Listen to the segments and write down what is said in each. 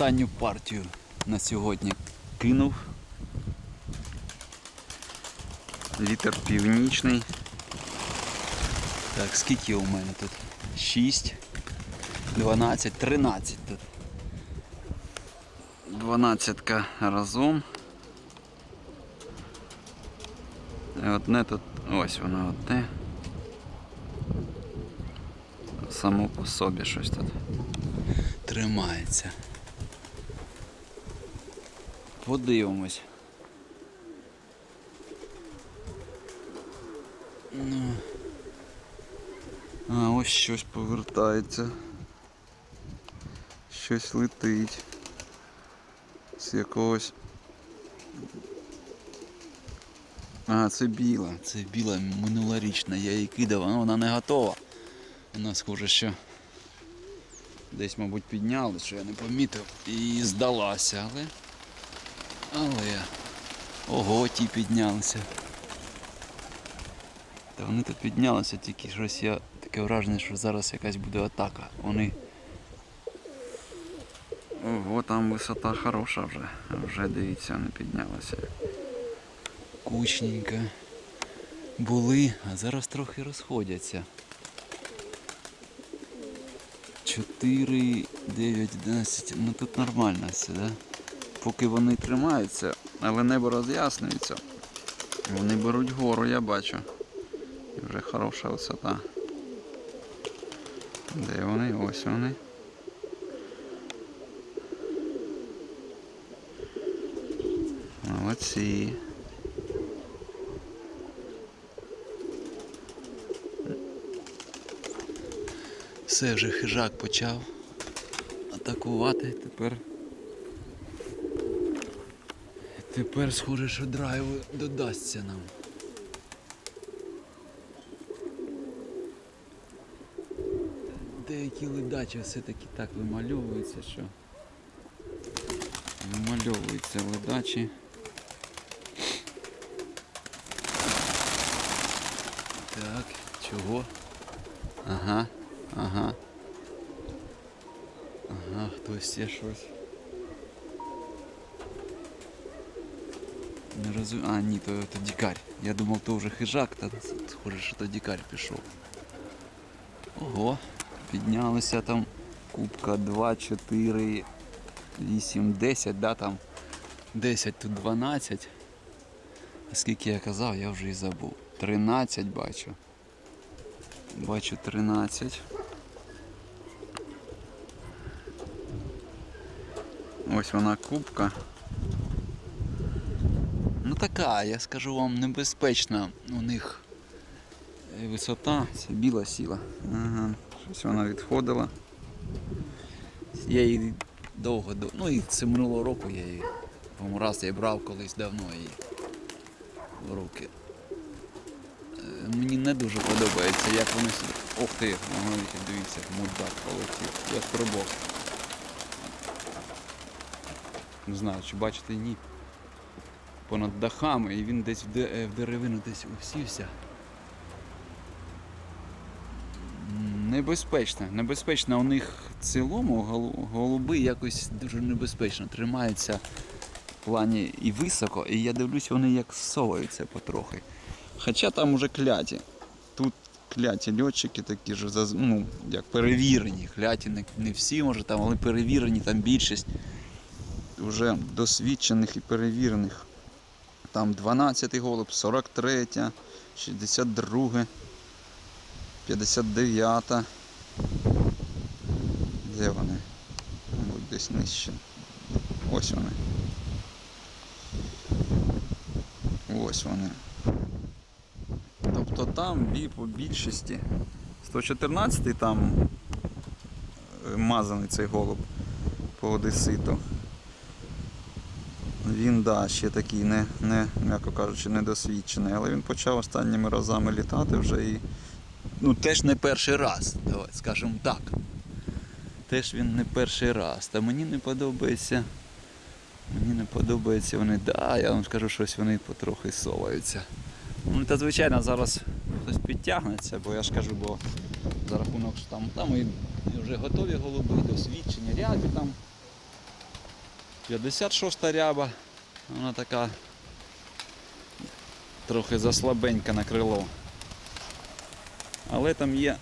останню партію на сьогодні кинув. Літер північний. Так, скільки у мене тут? 6, 12, 13 тут. 12 разом. Одне тут, ось воно одне. Само по собі щось тут тримається. Подивимось. Ну. А, ось щось повертається. Щось летить. З якогось. А, це біла. Це біла минулорічна. Я її кидав, але вона не готова. Вона схоже, що десь, мабуть, підняли, що я не помітив. І здалася, але. Але. Ого, ті піднялися. Та вони тут піднялися, тільки щось я таке враження, що зараз якась буде атака. Вони. Ого, там висота хороша вже. Вже дивіться, вони піднялися. Кучненько. Були, а зараз трохи розходяться. 4, 9, 11. Ну тут нормально все, да? Поки вони тримаються, але небо роз'яснюється. Вони беруть гору, я бачу. І вже хороша висота. Де вони? Ось вони. Молодці. Все вже хижак почав атакувати тепер. Тепер схоже, що драйву додасться нам. Деякі ледачі все-таки так вимальовуються, що вимальовуються ледачі. Так, чого? Ага, ага. Ага, хтось ще щось. Не розумію. А, ні, то, то дікар. Я думав, то вже хижак, та схоже, що то дікар пішов. Ого, піднялися там кубка 2, 4, 8, 10, да, там 10, тут 12. А скільки я казав, я вже і забув. 13 бачу. Бачу 13. Ось вона кубка. Така, я скажу вам, небезпечна у них е, висота, це біла сіла. Ага, щось вона відходила. Я її довго, до- ну і це минулого року я її по раз я брав колись давно її в руки. Е, Мені не дуже подобається, як вони сюди. Ох ти, ага, дивіться, мудак полетів, як пробок. Не знаю, чи бачите, ні. Понад дахами і він десь е, в деревину десь усівся. Небезпечно. Небезпечно у них в цілому голу- голуби якось дуже небезпечно тримаються в плані і високо, і я дивлюсь, вони як соваються потрохи. Хоча там уже кляті. Тут кляті льотчики такі ж, ну, як перевірені. Кляті не всі, може, там, але перевірені, там більшість вже досвідчених і перевірених. Там 12-й голуб, 43, 62, 59-та. Де вони? Мабуть, десь нижче. Ось вони. Ось вони. Тобто там бі- по більшості 114-й там е, мазаний цей голуб по одеситу. Він да, ще такий не, не, м'яко кажучи, недосвідчений, але він почав останніми разами літати вже і. Ну теж не перший раз, давай скажемо так. Теж він не перший раз. Та мені не подобається. Мені не подобається вони. Да, я вам скажу, щось вони потрохи соваються. Ну та звичайно зараз хтось підтягнеться, бо я ж кажу, бо за рахунок що там, там і вже готові голуби, досвідчені, рябі там 56 ряба. Вона така трохи заслабенька на крило. Але там є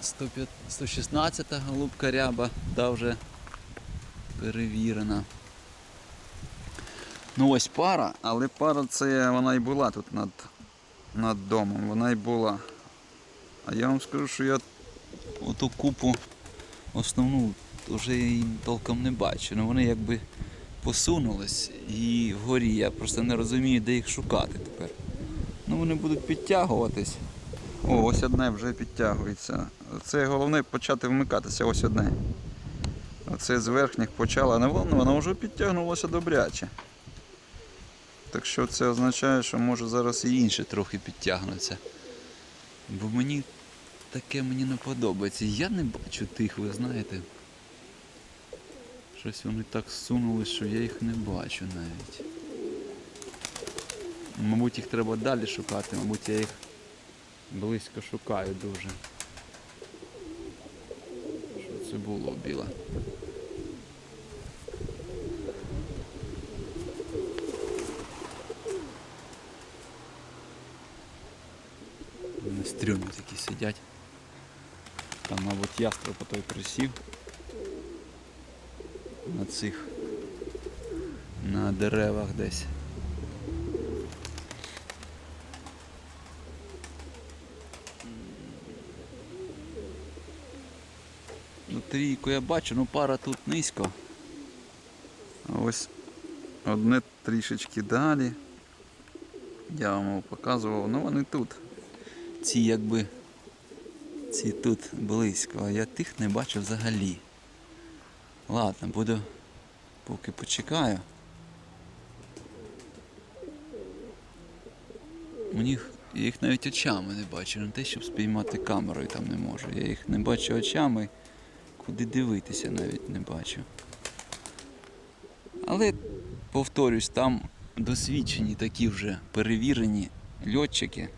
105 116 голубка ряба, та вже перевірена. Ну ось пара, але пара це вона і була тут над, над домом, вона і була. А я вам скажу, що я оту купу основну вже і толком не бачу. Ну вони якби посунулись і вгорі. Я просто не розумію, де їх шукати тепер. Ну вони будуть підтягуватись. О, ось одне вже підтягується. Це головне почати вмикатися, ось одне. Оце з верхніх почало, а воно, воно вже підтягнулося добряче. Так що це означає, що може зараз і інші трохи підтягнуться. Бо мені таке мені не подобається. Я не бачу тих, ви знаєте. Щось вони так сунули, що я їх не бачу навіть. Мабуть, їх треба далі шукати, мабуть, я їх близько шукаю дуже. Що це було біле? Вони такі сидять. Там, мабуть, ястреб той присів на цих на деревах десь. Ну, трійку я бачу, ну пара тут низько. А ось одне трішечки далі. Я вам показував, ну вони тут. Ці якби ці тут близько, а я тих не бачу взагалі. Ладно, буду поки почекаю. Мені їх- я їх навіть очами не бачу, не те, щоб спіймати камерою там не можу. Я їх не бачу очами, куди дивитися навіть не бачу. Але, повторюсь, там досвідчені такі вже перевірені льотчики.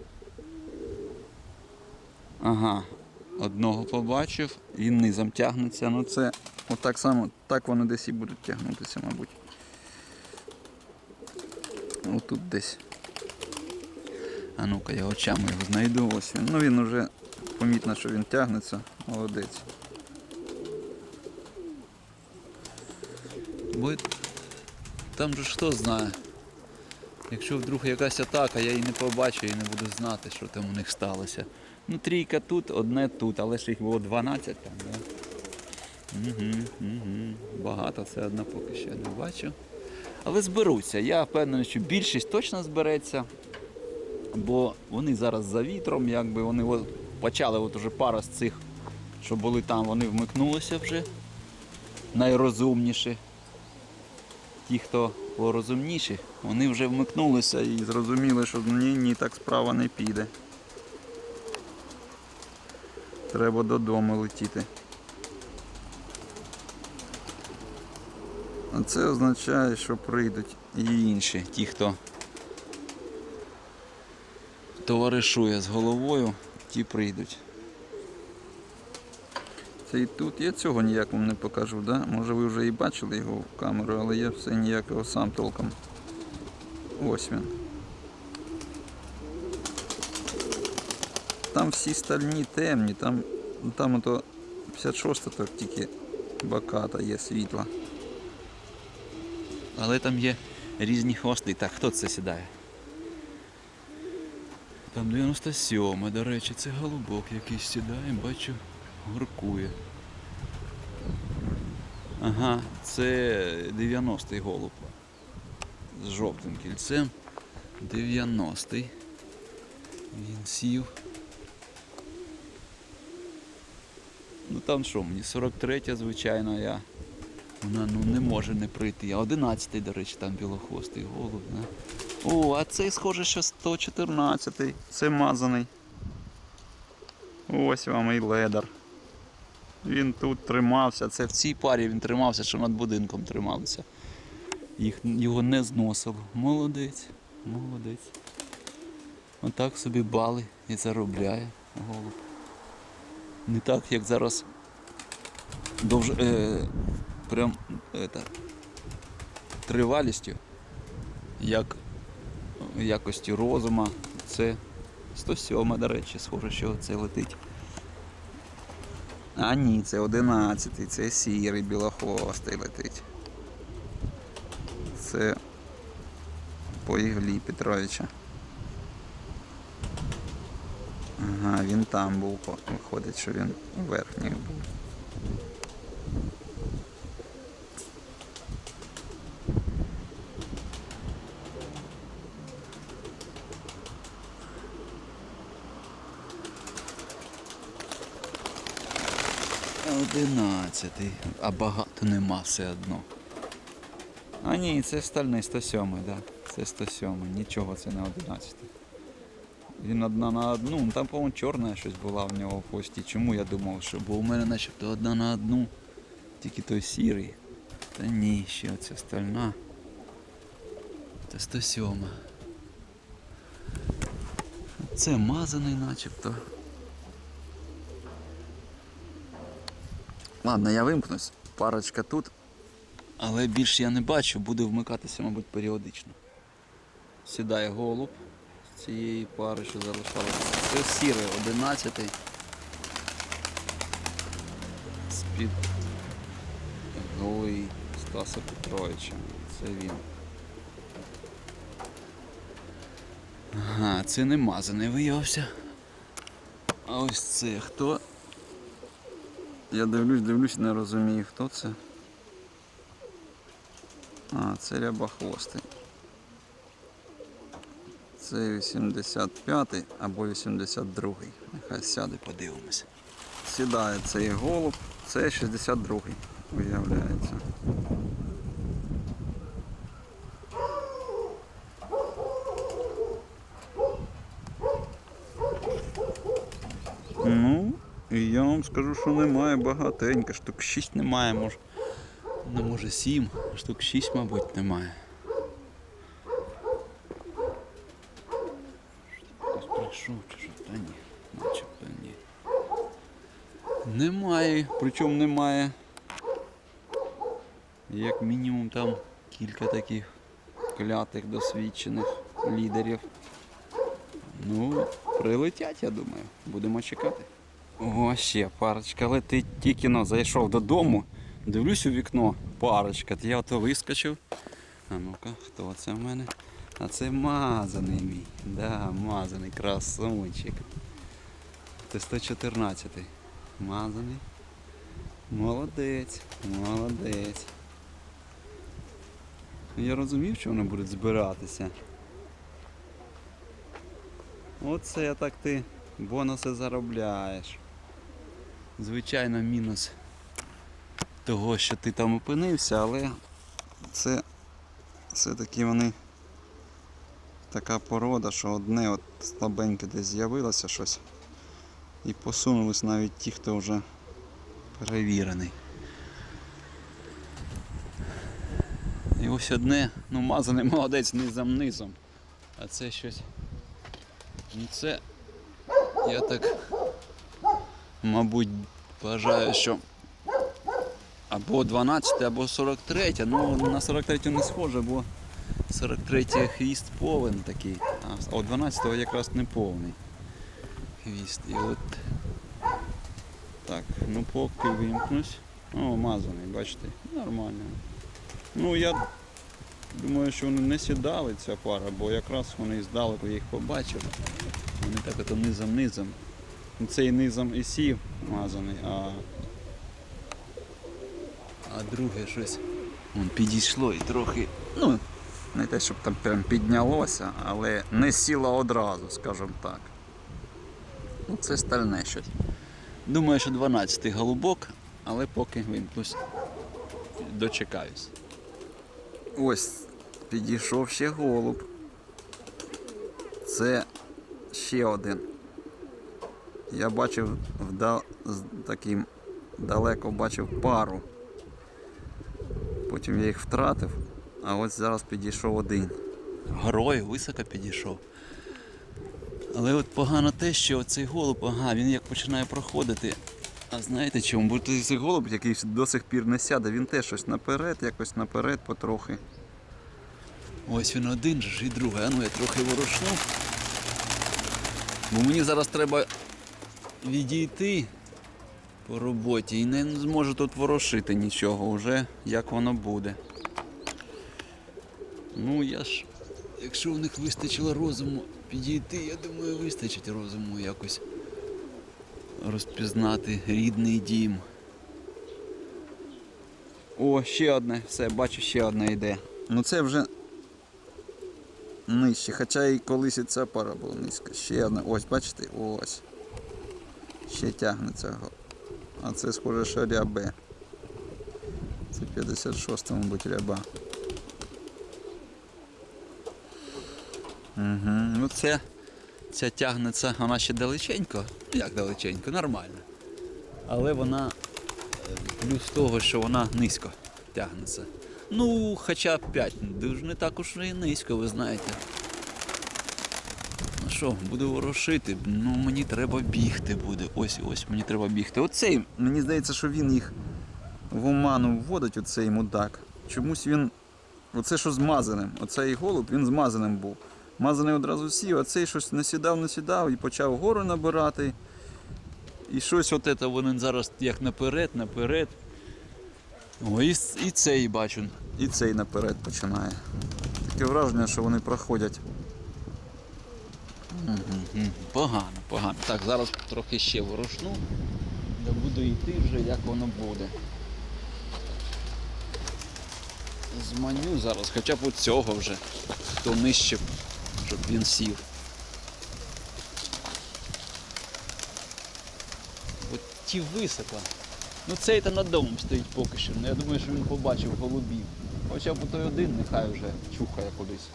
Ага, одного побачив, він низом тягнеться, ну це отак само, так вони десь і будуть тягнутися, мабуть. Отут десь. А ну-ка, я очами його знайду. Ось він. Ну він уже помітно, що він тягнеться. Молодець. Бо там же хто знає. Якщо вдруг якась атака, я її не побачу і не буду знати, що там у них сталося. Ну, трійка тут, одне тут, але ж їх було 12 там, да? Угу, угу. Багато, це одна поки що не бачу. Але зберуться. Я впевнений, що більшість точно збереться. Бо вони зараз за вітром, якби вони от почали от уже пара з цих, що були там, вони вмикнулися вже. Найрозумніші. Ті, хто порозумніші, вони вже вмикнулися і зрозуміли, що ні, ні, так справа не піде. Треба додому летіти. Це означає, що прийдуть і інші, ті, хто товаришує з головою, ті прийдуть. Це і тут. Я цього ніяк вам не покажу, да? Може ви вже і бачили його в камеру, але я все ніякого сам толком. Ось він. Там всі стальні темні, там, там ото 56 так тільки баката є світла. Але там є різні хвости. Так, хто це сідає? Там 97, до речі, це голубок якийсь сідає, бачу, гуркує. Ага, це 90-й голуб. З жовтим кільцем. 90-й. Він сів. Ну там що, мені 43 звичайно, я. Вона ну, не може не прийти. А 11-й, до речі, там білохвостий голуб. Да? О, а цей схоже, що 114-й. Це мазаний. Ось вам і ледар. Він тут тримався. Це в цій парі він тримався, що над будинком трималися. Їх, його не зносило. Молодець, молодець. Отак собі бали і заробляє голуб. Не так, як зараз довж... Е, прям это, тривалістю, як якості розума. Це 107, до речі, схоже, що це летить. А ні, це 11, це сірий білохвостий летить. Це по Іглі Петровича. Ага, він там був, виходить, що він у верхніх був. Одинадцятий, а багато нема все одно. А ні, це стальний 107. Да. Це 107, нічого це не 11. Він одна на одну, ну там, по-моєму, чорна щось була в нього в хвості. Чому я думав, що бо у мене начебто одна на одну, тільки той сірий. Та ні, ще оця стальна. Це 107. Це мазаний начебто. Ладно, я вимкнусь. Парочка тут. Але більше я не бачу, буде вмикатися, мабуть, періодично. Сідає голуб з цієї пари, що залишалося. Це сірий, 11 З-під голи Стаса Петровича. Це він. Ага, це не мазаний виявився. А ось це хто? Я дивлюсь, дивлюсь, не розумію, хто це. А, це рябохвостий. Це 85-й або 82-й. Нехай сяде, подивимося. Сідає цей голуб, це 62-й, виявляється. Ну, і я вам скажу, що немає багатенько, штук 6 немає, може. Ну, може 7, штук 6, мабуть, немає. Хтось прийшов чи що? Та ні, начебто ні. Немає, причому немає. Як мінімум там кілька таких клятих досвідчених лідерів. Ну, прилетять, я думаю. Будемо чекати. О, ще парочка летить. Тільки но зайшов додому. Дивлюсь у вікно, парочка. Я ото вискочив. А ну-ка, хто це в мене? А це мазаний мій. Да, мазаний красунчик. Це 114. Мазаний. Молодець, молодець. Я розумів, що вони будуть збиратися. Оце так ти бонуси заробляєш. Звичайно, мінус того, що ти там опинився, але це все-таки вони така порода, що одне от слабеньке десь з'явилося щось. І посунулись навіть ті, хто вже перевірений. І ось одне, ну мазаний молодець низом низом. А це щось. Ну це я так мабуть вважаю, що або 12, або 43, ну на 43 не схоже, бо 43 хвіст повен такий, а у 12 якраз не повний хвіст. І от так, ну поки вимкнусь. О, мазаний, бачите, нормально. Ну я думаю, що вони не сідали ця пара, бо якраз вони здалеку їх побачив. Вони так ото низом-низом. Ну, Цей низом і сів мазаний, а, а друге щось вон, підійшло і трохи, ну, не те, щоб там прям піднялося, але не сіло одразу, скажімо так. Ну, це стальне щось. Думаю, що 12-й голубок, але поки вимкнусь, дочекаюсь. Ось підійшов ще голуб. Це ще один. Я бачив вда... з таким далеко бачив пару. Потім я їх втратив, а ось зараз підійшов один. Горою високо підійшов. Але от погано те, що цей голуб, ага, він як починає проходити. А знаєте чому? Бо цей голуб, який до сих пір не сяде, він теж щось наперед, якось наперед потрохи. Ось він один же і другий. А ну я трохи ворушну. Бо мені зараз треба відійти по роботі і не зможу тут ворошити нічого вже, як воно буде. Ну я ж, якщо в них вистачило розуму підійти, я думаю, вистачить розуму якось розпізнати рідний дім. О, ще одне, все, бачу, ще одне йде. Ну це вже нижче, хоча і колись і ця пара була низька. Ще одна. Ось, бачите, ось. Ще тягнеться. А це схоже, що рябе. Це 56 мабуть, ряба. Угу. Ну це, ця тягнеться, вона ще далеченько. Як далеченько, нормально. Але вона е, плюс того, що вона низько тягнеться. Ну, хоча б 5, дуже не так уж і низько, ви знаєте. Що, буду ворошити, ну мені треба бігти буде. Ось ось мені треба бігти. Оцей, мені здається, що він їх в оману вводить, оцей мудак. Чомусь він. Оце що з мазаним. Оцей голуб, він з був. Мазаний одразу сів, а цей щось насідав, насідав і почав гору набирати. І щось от це вони зараз як наперед, наперед. О, і, і цей бачу. І цей наперед починає. Таке враження, що вони проходять. Мгм. Погано, погано. Так, зараз трохи ще ворушну. Да буду йти вже, як воно буде. Зманю зараз, хоча б у цього вже, хто нижче, щоб він сів. От ті високо. Ну цей то над домом стоїть поки що. Ну, я думаю, що він побачив голубів. Хоча б той один нехай вже чухає кудись.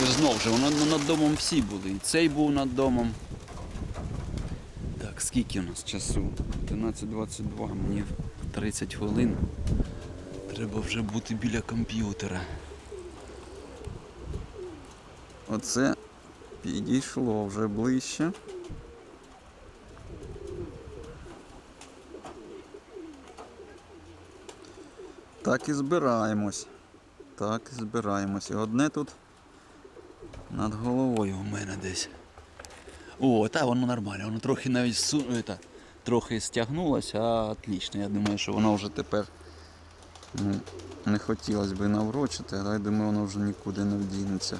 Але ж знов же, воно над домом всі були. І цей був над домом. Так, скільки у нас часу? 11.22, мені 30 хвилин. Треба вже бути біля комп'ютера. Оце підійшло вже ближче. Так і збираємось. Так і збираємось. І одне тут над головою у мене десь. О, та воно нормально, воно трохи навіть су... это, трохи стягнулося, а отлично. Я думаю, що воно вже тепер ну, не хотілося б наврочити, але я думаю, воно вже нікуди не вдінеться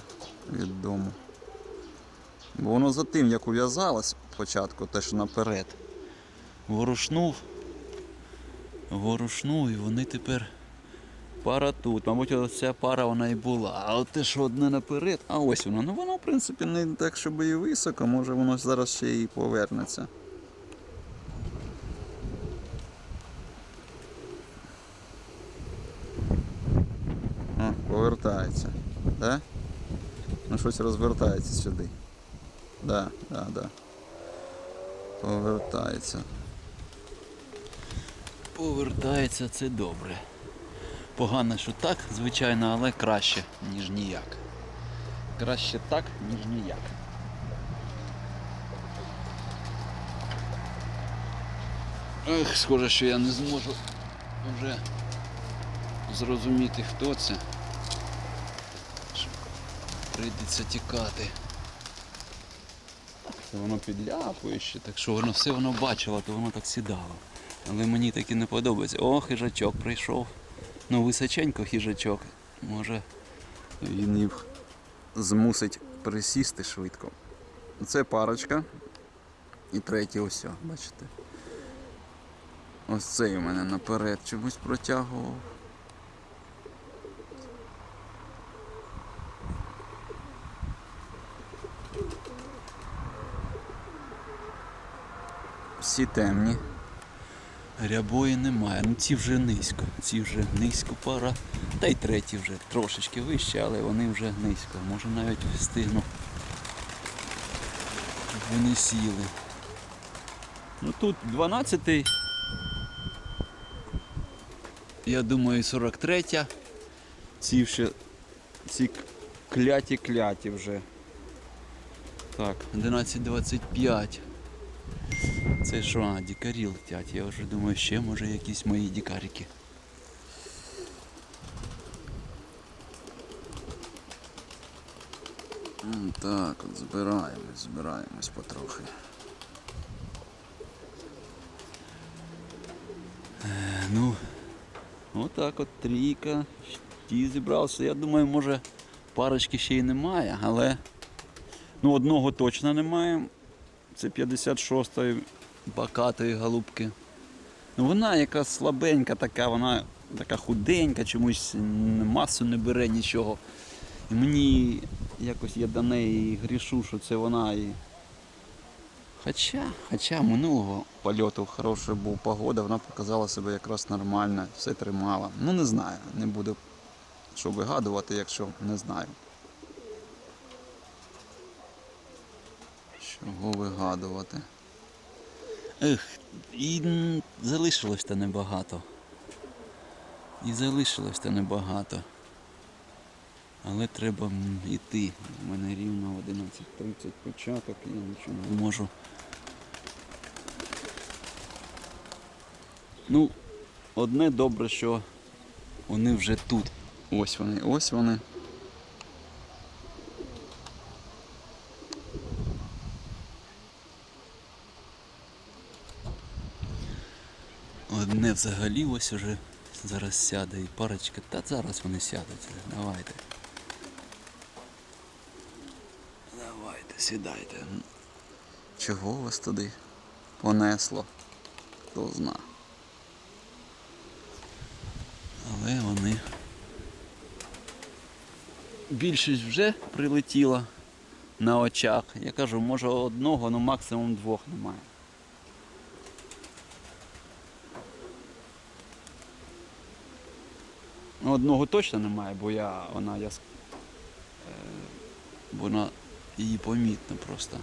від дому. Бо воно за тим, як ув'язалось спочатку, те, що наперед, ворушнув, ворушнув, і вони тепер пара тут. Мабуть, оця пара вона і була. А от те, що одне наперед, а ось воно. Ну воно, в принципі, не так, щоб і високо, може воно зараз ще і повернеться. О, повертається. Да? Ну щось розвертається сюди. Да, да, да. Повертається. Повертається, це добре. Погано, що так, звичайно, але краще, ніж ніяк. Краще так, ніж ніяк. Ех, схоже, що я не зможу вже зрозуміти, хто це. Прийдеться тікати. Воно підляпує ще, так що воно все воно бачило, то воно так сідало. Але мені таки не подобається. О, хижачок прийшов. Ну, височенько хижачок. Може він їх змусить присісти швидко. Це парочка. І третій ось, бачите. Ось цей у мене наперед чомусь протягував. Всі темні. Рябої немає. Ну ці вже низько. Ці вже низько пара. Та й треті вже трошечки вище, але вони вже низько. Може навіть встигну. Вони сіли. Ну тут 12-й. Я думаю, 43. Ці ще ці кляті-кляті вже. Так, 11.25. Це що, а, дікарі летять. Я вже думаю, ще може якісь мої дікарики. Так, от збираємось, збираємось потрохи. Е, ну, отак от трійка. Ті зібрався. Я думаю, може парочки ще й немає, але ну, одного точно немає. Це 56-ї бакатої голубки. Ну, вона якась слабенька така, вона така худенька, чомусь масу не бере нічого. І мені якось я до неї грішу, що це вона і. Хоча, хоча минулого польоту хороша був погода, вона показала себе якраз нормально, все тримала. Ну не знаю, не буду що вигадувати, якщо не знаю. Чого вигадувати? Ех, і залишилось то небагато. І залишилось то небагато. Але треба йти. У мене рівно 11.30 початок, я нічого не можу. Ну, одне добре, що вони вже тут. Ось вони, ось вони. Одне взагалі ось уже зараз сяде і парочка. Та зараз вони сядуть. Давайте. Давайте, сідайте. Чого вас туди понесло? Хто зна. Але вони. Більшість вже прилетіла на очах. Я кажу, може одного, ну максимум двох немає. Ну, одного точно немає, бо я вона я е, вона її помітно просто.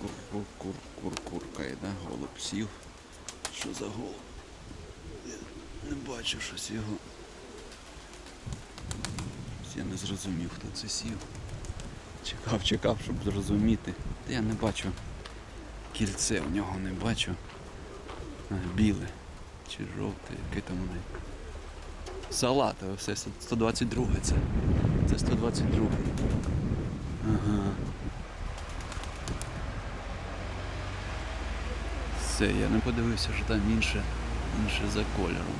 Кур-кур-кур-кур-куркає, да? Голуб сів. Що за голуб? Я не бачу щось його. Я не зрозумів, хто це сів. Чекав, чекав, щоб зрозуміти. Та я не бачу. Кільце в нього не бачу. Біле. Чи жовте, яке там вони. Салатове, все 122 це. Це 122. Ага. Все, я не подивився, що там інше, інше за кольором.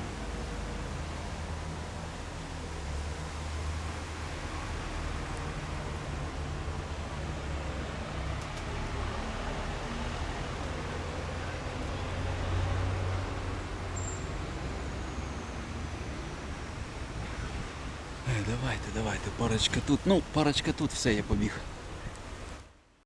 Е, Давайте, давайте, парочка тут. Ну, парочка тут, все, я побіг.